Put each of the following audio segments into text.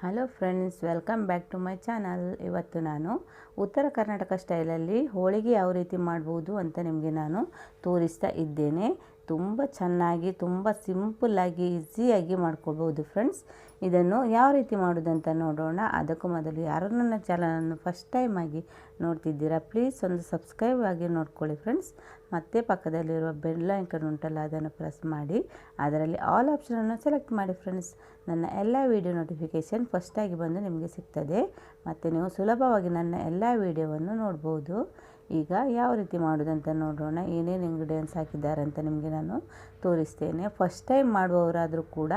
Hello friends welcome back to my channel ಇವತ್ತು ನಾನು ಉತ್ತರ ಕರ್ನಾಟಕ ಸ್ಟೈಲಲ್ಲಿ ಹೋಳಿಗೆ ಯಾವ ರೀತಿ ಮಾಡ್ಬೋದು ಅಂತ ನಿಮಗೆ ನಾನು ತೋರಿಸ್ತಾ ಇದ್ದೇನೆ. ತುಂಬ ಚೆನ್ನಾಗಿ, ತುಂಬ ಸಿಂಪಲ್ಲಾಗಿ ಈಸಿಯಾಗಿ ಮಾಡ್ಕೋಬೋದು ಫ್ರೆಂಡ್ಸ್ ಇದನ್ನು ಯಾವ ರೀತಿ ಮಾಡೋದಂತ ನೋಡೋಣ. ಅದಕ್ಕೂ ಮೊದಲು ಯಾರು ನನ್ನ ಚಾನಲನ್ನು ಫಸ್ಟ್ ಟೈಮ್ ಆಗಿ ನೋಡ್ತಿದ್ದೀರಾ ಪ್ಲೀಸ್ ಒಂದು ಸಬ್ಸ್ಕ್ರೈಬ್ ಆಗಿ ನೋಡ್ಕೊಳ್ಳಿ ಫ್ರೆಂಡ್ಸ್ ಮತ್ತೆ ಪಕ್ಕದಲ್ಲಿರುವ ಬೆಲ್ ಐಕನ್ ಉಂಟಲ್ಲ, ಅದನ್ನು ಪ್ರೆಸ್ ಮಾಡಿ. ಅದರಲ್ಲಿ ಆಲ್ ಆಪ್ಷನನ್ನು ಸೆಲೆಕ್ಟ್ ಮಾಡಿ ಫ್ರೆಂಡ್ಸ್ ನನ್ನ ಎಲ್ಲ ವೀಡಿಯೋ ನೋಟಿಫಿಕೇಷನ್ ಫಸ್ಟಾಗಿ ಬಂದು ನಿಮಗೆ ಸಿಗ್ತದೆ. ಮತ್ತು ನೀವು ಸುಲಭವಾಗಿ ನನ್ನ ಎಲ್ಲ ವೀಡಿಯೋವನ್ನು ನೋಡ್ಬೋದು. ಈಗ ಯಾವ ರೀತಿ ಮಾಡೋದಂತ ನೋಡೋಣ. ಏನೇನು ಇಂಗ್ರೀಡಿಯೆಂಟ್ಸ್ ಹಾಕಿದ್ದಾರೆ ಅಂತ ನಿಮಗೆ ನಾನು ತೋರಿಸ್ತೇನೆ. ಫಸ್ಟ್ ಟೈಮ್ ಮಾಡುವವರಾದರೂ ಕೂಡ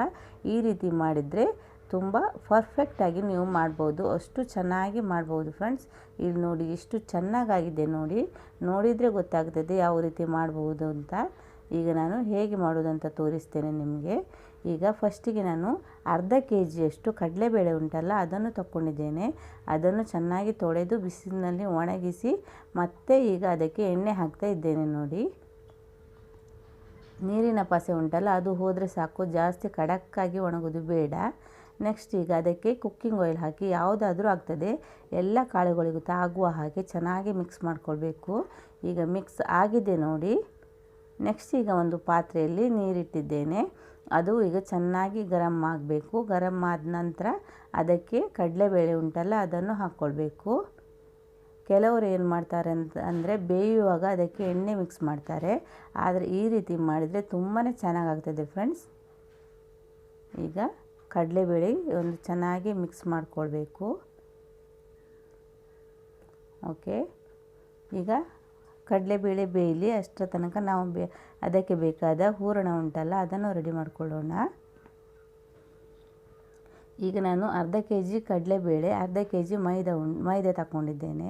ಈ ರೀತಿ ಮಾಡಿದರೆ ತುಂಬ ಪರ್ಫೆಕ್ಟಾಗಿ ನೀವು ಮಾಡ್ಬೋದು. ಅಷ್ಟು ಚೆನ್ನಾಗಿ ಮಾಡ್ಬೋದು ಫ್ರೆಂಡ್ಸ್ ಇಲ್ಲಿ ನೋಡಿ ಎಷ್ಟು ಚೆನ್ನಾಗಾಗಿದೆ ನೋಡಿ. ನೋಡಿದರೆ ಗೊತ್ತಾಗ್ತದೆ ಯಾವ ರೀತಿ ಮಾಡ್ಬೋದು ಅಂತ. ಈಗ ನಾನು ಹೇಗೆ ಮಾಡೋದಂತ ತೋರಿಸ್ತೇನೆ ನಿಮಗೆ. ಈಗ ಫಸ್ಟಿಗೆ ನಾನು ಅರ್ಧ ಕೆ ಜಿಯಷ್ಟು ಕಡಲೆಬೇಳೆ ಉಂಟಲ್ಲ, ಅದನ್ನು ತಕ್ಕೊಂಡಿದ್ದೇನೆ. ಅದನ್ನು ಚೆನ್ನಾಗಿ ತೊಳೆದು ಬಿಸಿಲಿನಲ್ಲಿ ಒಣಗಿಸಿ, ಮತ್ತೆ ಈಗ ಅದಕ್ಕೆ ಎಣ್ಣೆ ಹಾಕ್ತಾ ಇದ್ದೇನೆ ನೋಡಿ. ನೀರಿನ ಪಸೆ ಉಂಟಲ್ಲ, ಅದು ಹೋದರೆ ಸಾಕು, ಜಾಸ್ತಿ ಖಡಕ್ಕಾಗಿ ಒಣಗೋದು ಬೇಡ. ನೆಕ್ಸ್ಟ್ ಈಗ ಅದಕ್ಕೆ ಕುಕ್ಕಿಂಗ್ ಆಯಿಲ್ ಹಾಕಿ, ಯಾವುದಾದ್ರೂ ಆಗ್ತದೆ, ಎಲ್ಲ ಕಾಳುಗಳಿಗೂ ತಾಗುವ ಹಾಗೆ ಚೆನ್ನಾಗಿ ಮಿಕ್ಸ್ ಮಾಡ್ಕೊಳ್ಬೇಕು. ಈಗ ಮಿಕ್ಸ್ ಆಗಿದೆ ನೋಡಿ. ನೆಕ್ಸ್ಟ್ ಈಗ ಒಂದು ಪಾತ್ರೆಯಲ್ಲಿ ನೀರಿಟ್ಟಿದ್ದೇನೆ. ಅದು ಈಗ ಚೆನ್ನಾಗಿ ಗರಮ್ ಆಗಬೇಕು. ಗರಮ್ ಆದ ನಂತರ ಅದಕ್ಕೆ ಕಡಲೆಬೇಳೆ ಉಂಟಲ್ಲ, ಅದನ್ನು ಹಾಕ್ಕೊಳ್ಬೇಕು ಕೆಲವರು ಏನು ಮಾಡ್ತಾರೆ ಅಂತ ಅಂದರೆ ಬೇಯುವಾಗ ಅದಕ್ಕೆ ಎಣ್ಣೆ ಮಿಕ್ಸ್ ಮಾಡ್ತಾರೆ. ಆದರೆ ಈ ರೀತಿ ಮಾಡಿದರೆ ತುಂಬಾ ಚೆನ್ನಾಗಾಗ್ತದೆ ಫ್ರೆಂಡ್ಸ್ ಈಗ ಕಡಲೆಬೇಳೆ ಒಂದು ಚೆನ್ನಾಗಿ ಮಿಕ್ಸ್ ಮಾಡಿಕೊಳ್ಬೇಕು. ಓಕೆ ಈಗ ಕಡಲೆಬೇಳೆ ಬೇಯಲಿ ಅಷ್ಟರ ತನಕ ನಾವು ಬೇ ಅದಕ್ಕೆ ಬೇಕಾದ ಹೂರಣ ಉಂಟಲ್ಲ, ಅದನ್ನು ರೆಡಿ ಮಾಡಿಕೊಳ್ಳೋಣ. ಈಗ ನಾನು ಅರ್ಧ ಕೆ ಜಿ ಕಡಲೆಬೇಳೆ, ಅರ್ಧ ಕೆ ಜಿ ಮೈದಾ ಉಂ ಮೈದಾ ತಗೊಂಡಿದ್ದೇನೆ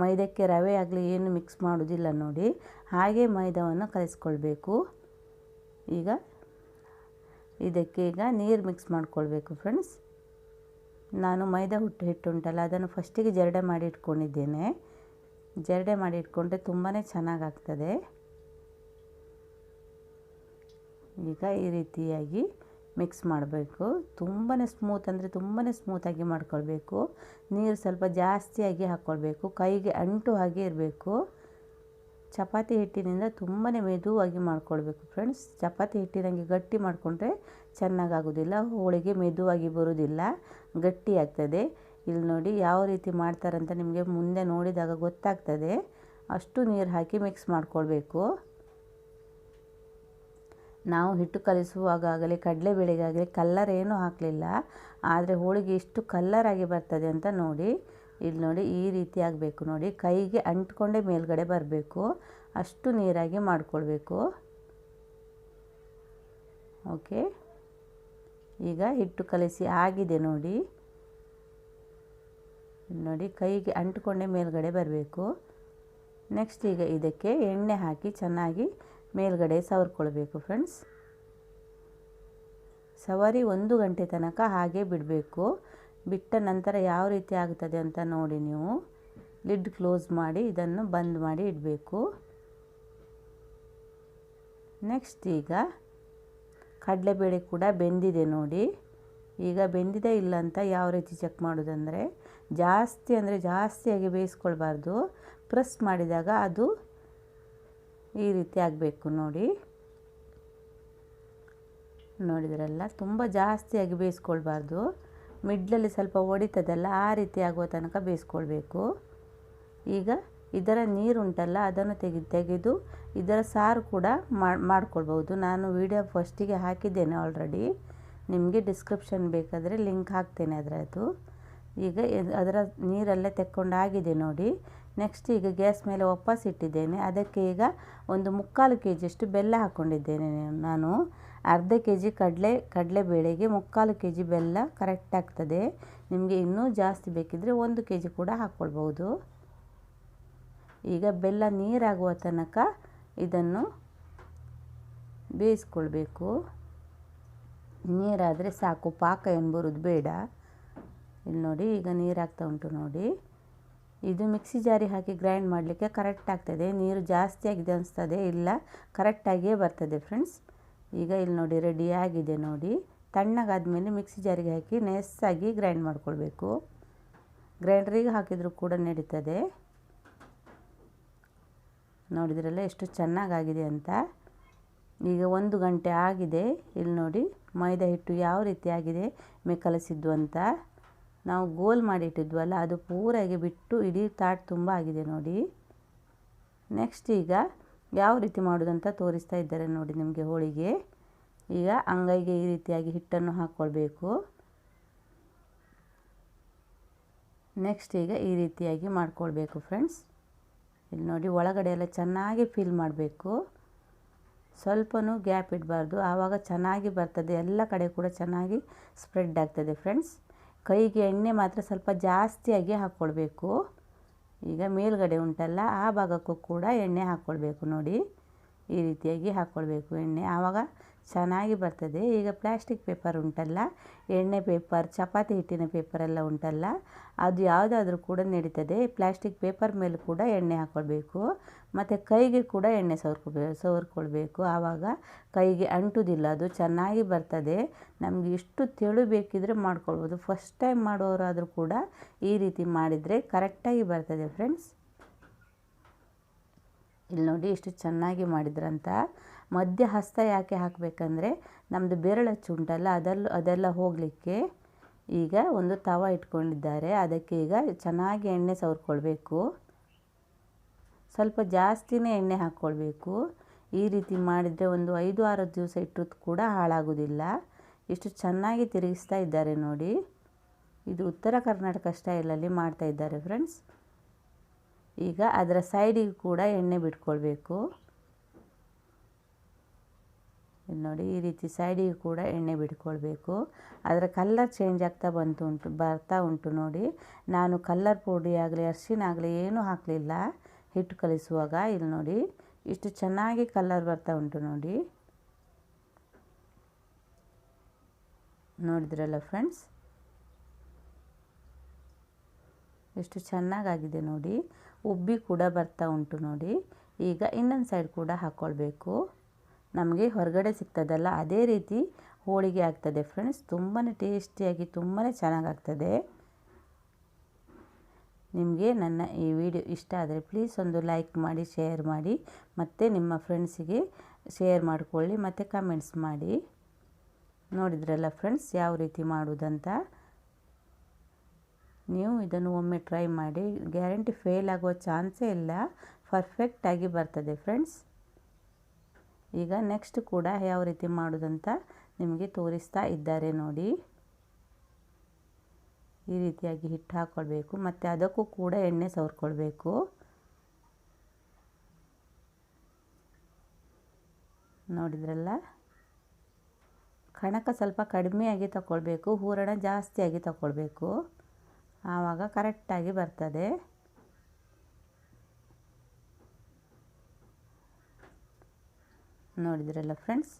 ಮೈದಕ್ಕೆ ರವೆ ಆಗಲಿ ಏನು ಮಿಕ್ಸ್ ಮಾಡೋದಿಲ್ಲ ನೋಡಿ. ಹಾಗೆ ಮೈದಾವನ್ನು ಕಲಿಸ್ಕೊಳ್ಬೇಕು. ಈಗ ಇದಕ್ಕೆ ಈಗ ನೀರು ಮಿಕ್ಸ್ ಮಾಡಿಕೊಳ್ಬೇಕು ಫ್ರೆಂಡ್ಸ್ ನಾನು ಮೈದಾ ಹುಟ್ಟು ಹಿಟ್ಟು ಉಂಟಲ್ಲ, ಅದನ್ನು ಫಸ್ಟಿಗೆ ಜರಡೆ ಮಾಡಿ ಇಟ್ಕೊಂಡಿದ್ದೇನೆ. ಜರಡೆ ಮಾಡಿ ಇಟ್ಕೊಂಡ್ರೆ ತುಂಬಾ ಚೆನ್ನಾಗಾಗ್ತದೆ ಈಗ ಈ ರೀತಿಯಾಗಿ ಮಿಕ್ಸ್ ಮಾಡಬೇಕು. ತುಂಬಾ ಸ್ಮೂತ್ ಅಂದರೆ ತುಂಬಾ ಸ್ಮೂತಾಗಿ ಮಾಡ್ಕೊಳ್ಬೇಕು. ನೀರು ಸ್ವಲ್ಪ ಜಾಸ್ತಿಯಾಗಿ ಹಾಕ್ಕೊಳ್ಬೇಕು ಕೈಗೆ ಅಂಟು ಹಾಗೆ ಇರಬೇಕು. ಚಪಾತಿ ಹಿಟ್ಟಿನಿಂದ ತುಂಬಾ ಮೆದುವಾಗಿ ಮಾಡ್ಕೊಳ್ಬೇಕು ಫ್ರೆಂಡ್ಸ್ ಚಪಾತಿ ಹಿಟ್ಟಿನಂಗೆ ಗಟ್ಟಿ ಮಾಡಿಕೊಂಡ್ರೆ ಚೆನ್ನಾಗಾಗೋದಿಲ್ಲ. ಹೋಳಿಗೆ ಮೆದುವಾಗಿ ಬರೋದಿಲ್ಲ. ಗಟ್ಟಿ ಆಗ್ತದೆ. ಇಲ್ಲಿ ನೋಡಿ ಯಾವ ರೀತಿ ಮಾಡ್ತಾರಂತ ನಿಮಗೆ ಮುಂದೆ ನೋಡಿದಾಗ ಗೊತ್ತಾಗ್ತದೆ. ಅಷ್ಟು ನೀರು ಹಾಕಿ ಮಿಕ್ಸ್ ಮಾಡ್ಕೊಳ್ಬೇಕು. ನಾವು ಹಿಟ್ಟು ಕಲಿಸುವಾಗಲಿ ಕಡಲೆಬೇಳೆಗಾಗಲಿ ಕಲ್ಲರ್ ಏನೂ ಹಾಕಲಿಲ್ಲ. ಆದರೆ ಹೋಳಿಗೆ ಎಷ್ಟು ಕಲ್ಲರಾಗಿ ಬರ್ತದೆ ಅಂತ ನೋಡಿ, ಇಲ್ಲಿ ನೋಡಿ ಈ ರೀತಿ ಆಗಬೇಕು ನೋಡಿ. ಕೈಗೆ ಅಂಟ್ಕೊಂಡೇ ಮೇಲ್ಗಡೆ ಬರಬೇಕು. ಅಷ್ಟು ನೀರಾಗಿ ಮಾಡಿಕೊಳ್ಬೇಕು. ಓಕೆ. ಈಗ ಹಿಟ್ಟು ಕಲಿಸಿ ಆಗಿದೆ ನೋಡಿ. ನೋಡಿ ಕೈಗೆ ಅಂಟ್ಕೊಂಡೆ ಮೇಲ್ಗಡೆ ಬರಬೇಕು. ನೆಕ್ಸ್ಟ್ ಈಗ ಇದಕ್ಕೆ ಎಣ್ಣೆ ಹಾಕಿ ಚೆನ್ನಾಗಿ ಮೇಲ್ಗಡೆ ಸವರ್ಕೊಳ್ಬೇಕು ಫ್ರೆಂಡ್ಸ್ ಸವರಿ ಒಂದು ಗಂಟೆ ತನಕ ಹಾಗೆ ಬಿಡಬೇಕು. ಬಿಟ್ಟ ನಂತರ ಯಾವ ರೀತಿ ಆಗ್ತದೆ ಅಂತ ನೋಡಿ ನೀವು. ಲಿಡ್ ಕ್ಲೋಸ್ ಮಾಡಿ ಇದನ್ನು ಬಂದ್ ಮಾಡಿ ಇಡಬೇಕು. ನೆಕ್ಸ್ಟ್ ಈಗ ಕಡಲೆಬೇಳೆ ಕೂಡ ಬೆಂದಿದೆ ನೋಡಿ. ಈಗ ಬೆಂದಿದೆ ಇಲ್ಲ ಅಂತ ಯಾವ ರೀತಿ ಚೆಕ್ ಮಾಡೋದಂದರೆ, ಜಾಸ್ತಿ ಅಂದರೆ ಜಾಸ್ತಿಯಾಗಿ ಬೇಯಿಸ್ಕೊಳ್ಬಾರ್ದು. ಪ್ರೆಸ್ ಮಾಡಿದಾಗ ಅದು ಈ ರೀತಿ ಆಗಬೇಕು ನೋಡಿ. ನೋಡಿದ್ರಲ್ಲ, ತುಂಬ ಜಾಸ್ತಿಯಾಗಿ ಬೇಯಿಸ್ಕೊಳ್ಬಾರ್ದು. ಮಿಡ್ಲಲ್ಲಿ ಸ್ವಲ್ಪ ಒಡಿತದಲ್ಲ, ಆ ರೀತಿ ಆಗುವ ತನಕ ಬೇಯಿಸ್ಕೊಳ್ಬೇಕು. ಈಗ ಇದರ ನೀರುಂಟಲ್ಲ ಅದನ್ನು ತೆಗೆ ತೆಗೆದು ಇದರ ಸಾರು ಕೂಡ ಮಾಡ್ಕೊಳ್ಬೋದು ನಾನು ವಿಡಿಯೋ ಫಸ್ಟಿಗೆ ಹಾಕಿದ್ದೇನೆ ಆಲ್ರೆಡಿ ನಿಮಗೆ ಡಿಸ್ಕ್ರಿಪ್ಷನ್ ಬೇಕಾದರೆ ಲಿಂಕ್ ಹಾಕ್ತೇನೆ ಅದರದ್ದು. ಈಗ ಅದರ ನೀರೆಲ್ಲ ತೆಕ್ಕೊಂಡಾಗಿದೆ ನೋಡಿ. ನೆಕ್ಸ್ಟ್ ಈಗ ಗ್ಯಾಸ್ ಮೇಲೆ ವಾಪಸ್ ಇಟ್ಟಿದ್ದೇನೆ. ಅದಕ್ಕೆ ಈಗ ಒಂದು ಮುಕ್ಕಾಲು ಕೆ ಜಿಯಷ್ಟು ಬೆಲ್ಲ ಹಾಕ್ಕೊಂಡಿದ್ದೇನೆ ನಾನು. ಅರ್ಧ ಕೆ ಜಿ ಕಡಲೆ ಕಡಲೆಬೇಳೆಗೆ ಮುಕ್ಕಾಲು ಕೆ ಜಿ ಬೆಲ್ಲ ಕರೆಕ್ಟ್ ಆಗ್ತದೆ. ನಿಮಗೆ ಇನ್ನೂ ಜಾಸ್ತಿ ಬೇಕಿದ್ದರೆ ಒಂದು ಕೆ ಜಿ ಕೂಡ ಹಾಕ್ಕೊಳ್ಬೋದು ಈಗ ಬೆಲ್ಲ ನೀರಾಗುವ ತನಕ ಇದನ್ನು ಬೇಯಿಸ್ಕೊಳ್ಬೇಕು. ನೀರಾದರೆ ಸಾಕು. ಪಾಕ ಏನು ಬೇಡ. ಇಲ್ಲಿ ನೋಡಿ ಈಗ ನೀರಾಗ್ತಾ ಉಂಟು ನೋಡಿ. ಇದು ಮಿಕ್ಸಿ ಜಾರಿ ಹಾಕಿ ಗ್ರೈಂಡ್ ಮಾಡಲಿಕ್ಕೆ ಕರೆಕ್ಟ್ ಆಗ್ತದೆ. ನೀರು ಜಾಸ್ತಿ ಆಗಿದೆ ಅನಿಸ್ತದೆ, ಇಲ್ಲ ಕರೆಕ್ಟಾಗಿಯೇ ಬರ್ತದೆ ಫ್ರೆಂಡ್ಸ್ ಈಗ ಇಲ್ಲಿ ನೋಡಿ ರೆಡಿ ಆಗಿದೆ ನೋಡಿ. ತಣ್ಣಗಾದ್ಮೇಲೆ ಮಿಕ್ಸಿ ಜಾರಿಗೆ ಹಾಕಿ ನೆಸ್ಸಾಗಿ ಗ್ರೈಂಡ್ ಮಾಡ್ಕೊಳ್ಬೇಕು. ಗ್ರೈಂಡ್ರಿಗೆ ಹಾಕಿದರೂ ಕೂಡ ನಡೀತದೆ. ನೋಡಿದ್ರಲ್ಲ ಎಷ್ಟು ಚೆನ್ನಾಗಾಗಿದೆ ಅಂತ. ಈಗ ಒಂದು ಗಂಟೆ ಆಗಿದೆ. ಇಲ್ಲಿ ನೋಡಿ, ಮೈದಾ ಹಿಟ್ಟು ಯಾವ ರೀತಿ ಆಗಿದೆ ಮೇ ಕಲಸಿದ್ದು ಅಂತ. ನಾವು ಗೋಲ್ ಮಾಡಿಟ್ಟಿದ್ವಲ್ಲ, ಅದು ಪೂರಾಗಿ ಬಿಟ್ಟು ಇಡೀ ತಾಟ್ ತುಂಬ ಆಗಿದೆ ನೋಡಿ. ನೆಕ್ಸ್ಟ್ ಈಗ ಯಾವ ರೀತಿ ಮಾಡೋದಂತ ತೋರಿಸ್ತಾ ಇದ್ದಾರೆ ನೋಡಿ ನಿಮಗೆ ಹೋಳಿಗೆ. ಈಗ ಅಂಗೈಗೆ ಈ ರೀತಿಯಾಗಿ ಹಿಟ್ಟನ್ನು ಹಾಕ್ಕೊಳ್ಬೇಕು ನೆಕ್ಸ್ಟ್ ಈಗ ಈ ರೀತಿಯಾಗಿ ಮಾಡ್ಕೊಳ್ಬೇಕು ಫ್ರೆಂಡ್ಸ್ ಇಲ್ಲಿ ನೋಡಿ ಒಳಗಡೆ ಎಲ್ಲ ಚೆನ್ನಾಗಿ ಫಿಲ್ ಮಾಡಬೇಕು. ಸ್ವಲ್ಪನೂ ಗ್ಯಾಪ್ ಇಡಬಾರ್ದು, ಆವಾಗ ಚೆನ್ನಾಗಿ ಬರ್ತದೆ, ಎಲ್ಲ ಕಡೆ ಕೂಡ ಚೆನ್ನಾಗಿ ಸ್ಪ್ರೆಡ್ ಆಗ್ತದೆ ಫ್ರೆಂಡ್ಸ್ ಕೈಗೆ ಎಣ್ಣೆ ಮಾತ್ರ ಸ್ವಲ್ಪ ಜಾಸ್ತಿಯಾಗಿ ಹಾಕ್ಕೊಳ್ಬೇಕು ಈಗ ಮೇಲ್ಗಡೆ ಉಂಟಲ್ಲ, ಆ ಭಾಗಕ್ಕೂ ಕೂಡ ಎಣ್ಣೆ ಹಾಕ್ಕೊಳ್ಬೇಕು ನೋಡಿ. ಈ ರೀತಿಯಾಗಿ ಹಾಕ್ಕೊಳ್ಬೇಕು ಎಣ್ಣೆ. ಆವಾಗ ಚೆನ್ನಾಗಿ ಬರ್ತದೆ. ಈಗ ಪ್ಲ್ಯಾಸ್ಟಿಕ್ ಪೇಪರ್ ಉಂಟಲ್ಲ, ಎಣ್ಣೆ ಪೇಪರ್, ಚಪಾತಿ ಹಿಟ್ಟಿನ ಪೇಪರೆಲ್ಲ ಉಂಟಲ್ಲ, ಅದು ಯಾವುದಾದ್ರೂ ಕೂಡ ನಡೀತದೆ. ಪ್ಲ್ಯಾಸ್ಟಿಕ್ ಪೇಪರ್ ಮೇಲೆ ಕೂಡ ಎಣ್ಣೆ ಹಾಕ್ಕೊಳ್ಬೇಕು ಮತ್ತು ಕೈಗೆ ಕೂಡ ಎಣ್ಣೆ ಸವರ್ಕೊಬೇ ಸವರ್ಕೊಳ್ಬೇಕು. ಆವಾಗ ಕೈಗೆ ಅಂಟುವುದಿಲ್ಲ ಅದು ಚೆನ್ನಾಗಿ ಬರ್ತದೆ. ನಮಗೆ ಎಷ್ಟು ತೆಳು ಬೇಕಿದ್ರೆ ಮಾಡ್ಕೊಳ್ಬೋದು. ಫಸ್ಟ್ ಟೈಮ್ ಮಾಡೋರಾದರೂ ಕೂಡ ಈ ರೀತಿ ಮಾಡಿದರೆ ಕರೆಕ್ಟಾಗಿ ಬರ್ತದೆ ಫ್ರೆಂಡ್ಸ್. ಇಲ್ಲಿ ನೋಡಿ ಎಷ್ಟು ಚೆನ್ನಾಗಿ ಮಾಡಿದ್ರಂತ. ಮಧ್ಯ ಹಸ್ತ ಯಾಕೆ ಹಾಕಬೇಕಂದ್ರೆ ನಮ್ಮದು ಬೆರಳಚ್ಚು ಉಂಟಲ್ಲ, ಅದೆಲ್ಲ ಅದೆಲ್ಲ ಹೋಗಲಿಕ್ಕೆ ಈಗ ಒಂದು ತವ ಇಟ್ಕೊಂಡಿದ್ದಾರೆ. ಅದಕ್ಕೆ ಈಗ ಚೆನ್ನಾಗಿ ಎಣ್ಣೆ ಸವರ್ಕೊಳ್ಬೇಕು. ಸ್ವಲ್ಪ ಜಾಸ್ತಿನೇ ಎಣ್ಣೆ ಹಾಕ್ಕೊಳ್ಬೇಕು. ಈ ರೀತಿ ಮಾಡಿದರೆ ಒಂದು ಐದು, ಆರು ದಿವಸ ಇಟ್ಟರೂ ಕೂಡ ಹಾಳಾಗೋದಿಲ್ಲ. ಎಷ್ಟು ಚೆನ್ನಾಗಿ ತಿರುಗಿಸ್ತಾ ಇದ್ದಾರೆ ನೋಡಿ. ಇದು ಉತ್ತರ ಕರ್ನಾಟಕ ಸ್ಟೈಲಲ್ಲಿ ಮಾಡ್ತಾ ಇದ್ದಾರೆ ಫ್ರೆಂಡ್ಸ್. ಈಗ ಅದರ ಸೈಡಿಗೆ ಕೂಡ ಎಣ್ಣೆ ಬಿಟ್ಕೊಳ್ಬೇಕು. ನೋಡಿ, ಈ ರೀತಿ ಸೈಡಿಗೆ ಕೂಡ ಎಣ್ಣೆ ಬಿಟ್ಕೊಳ್ಬೇಕು. ಅದರ ಕಲ್ಲರ್ ಚೇಂಜ್ ಆಗ್ತಾ ಬಂತು ಉಂಟು, ಬರ್ತಾ ಉಂಟು ನೋಡಿ. ನಾನು ಕಲ್ಲರ್ ಪುಡಿ ಆಗಲಿ, ಅರಿಶಿನ ಆಗಲಿ ಏನೂ ಹಾಕಲಿಲ್ಲ. ಹಿಟ್ಟು ಕಲಿಸುವಾಗ, ಇಲ್ಲಿ ನೋಡಿ, ಇಷ್ಟು ಚೆನ್ನಾಗಿ ಕಲರ್ ಬರ್ತಾ ಉಂಟು ನೋಡಿ. ನೋಡಿದ್ರಲ್ಲ ಫ್ರೆಂಡ್ಸ್ ಎಷ್ಟು ಚೆನ್ನಾಗಾಗಿದೆ ನೋಡಿ. ಉಬ್ಬಿ ಕೂಡ ಬರ್ತಾ ಉಂಟು ನೋಡಿ. ಈಗ ಇನ್ನೊಂದು ಸೈಡ್ ಕೂಡ ಹಾಕ್ಕೊಳ್ಬೇಕು ನಮಗೆ ಹೊರಗಡೆ ಸಿಗ್ತದಲ್ಲ, ಅದೇ ರೀತಿ ಹೋಳಿಗೆ ಆಗ್ತದೆ ಫ್ರೆಂಡ್ಸ್ ತುಂಬಾ ಟೇಸ್ಟಿಯಾಗಿ ತುಂಬಾ ಚೆನ್ನಾಗಾಗ್ತದೆ. ನಿಮಗೆ ನನ್ನ ಈ ವಿಡಿಯೋ ಇಷ್ಟ ಆದರೆ ಪ್ಲೀಸ್ ಒಂದು ಲೈಕ್ ಮಾಡಿ ಶೇರ್ ಮಾಡಿ, ಮತ್ತು ನಿಮ್ಮ ಫ್ರೆಂಡ್ಸಿಗೆ ಶೇರ್ ಮಾಡಿಕೊಳ್ಳಿ, ಮತ್ತು ಕಮೆಂಟ್ಸ್ ಮಾಡಿ. ನೋಡಿದ್ರಲ್ಲ ಫ್ರೆಂಡ್ಸ್ ಯಾವ ರೀತಿ ಮಾಡುವುದಂತ ನೀವು ಇದನ್ನು ಒಮ್ಮೆ ಟ್ರೈ ಮಾಡಿ ಗ್ಯಾರಂಟಿ ಫೇಲ್ ಆಗುವ ಚಾನ್ಸೇ ಇಲ್ಲ ಪರ್ಫೆಕ್ಟಾಗಿ ಬರ್ತದೆ ಫ್ರೆಂಡ್ಸ್ ಈಗ ನೆಕ್ಸ್ಟ್ ಕೂಡ ಯಾವ ರೀತಿ ಮಾಡೋದಂತ ನಿಮಗೆ ತೋರಿಸ್ತಾ ಇದ್ದಾರೆ ನೋಡಿ. ಈ ರೀತಿಯಾಗಿ ಹಿಟ್ಟು ಹಾಕ್ಕೊಳ್ಬೇಕು ಮತ್ತು ಅದಕ್ಕೂ ಕೂಡ ಎಣ್ಣೆ ಸವರ್ಕೊಳ್ಬೇಕು. ನೋಡಿದ್ರಲ್ಲ? ಕಣಕ ಸ್ವಲ್ಪ ಕಡಿಮೆಯಾಗಿ ತಗೊಳ್ಬೇಕು ಹೂರಣ ಜಾಸ್ತಿಯಾಗಿ ತಗೊಳ್ಬೇಕು ಆವಾಗ ಕರೆಕ್ಟಾಗಿ ಬರ್ತದೆ. ನೋಡಿದ್ರಲ್ಲ ಫ್ರೆಂಡ್ಸ್?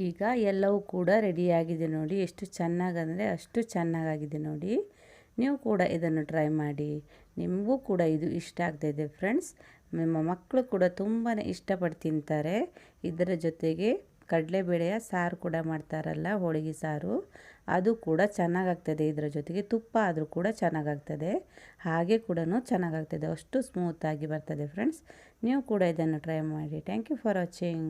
ಈಗ ಎಲ್ಲವೂ ಕೂಡ ರೆಡಿಯಾಗಿದೆ ನೋಡಿ. ಎಷ್ಟು ಚೆನ್ನಾಗಂದರೆ ಅಷ್ಟು ಚೆನ್ನಾಗಾಗಿದೆ ನೋಡಿ. ನೀವು ಕೂಡ ಇದನ್ನು ಟ್ರೈ ಮಾಡಿ. ನಿಮಗೂ ಕೂಡ ಇದು ಇಷ್ಟ ಆಗ್ತಾಯಿದೆ ಫ್ರೆಂಡ್ಸ್. ನಿಮ್ಮ ಮಕ್ಕಳು ಕೂಡ ತುಂಬಾ ಇಷ್ಟಪಟ್ಟು ತಿಂತಾರೆ. ಇದರ ಜೊತೆಗೆ ಕಡಲೆಬೇಳೆಯ ಸಾರು ಕೂಡ ಮಾಡ್ತಾರಲ್ಲ, ಹೋಳಿಗೆ ಸಾರು. ಅದು ಕೂಡ ಚೆನ್ನಾಗಾಗ್ತದೆ. ಇದರ ಜೊತೆಗೆ ತುಪ್ಪ ಆದರೂ ಕೂಡ ಚೆನ್ನಾಗಾಗ್ತದೆ. ಹಾಗೆ ಕೂಡ ಚೆನ್ನಾಗಾಗ್ತದೆ. ಅಷ್ಟು ಸ್ಮೂತಾಗಿ ಬರ್ತದೆ ಫ್ರೆಂಡ್ಸ್. ನೀವು ಕೂಡ ಇದನ್ನು ಟ್ರೈ ಮಾಡಿ. Thank you for watching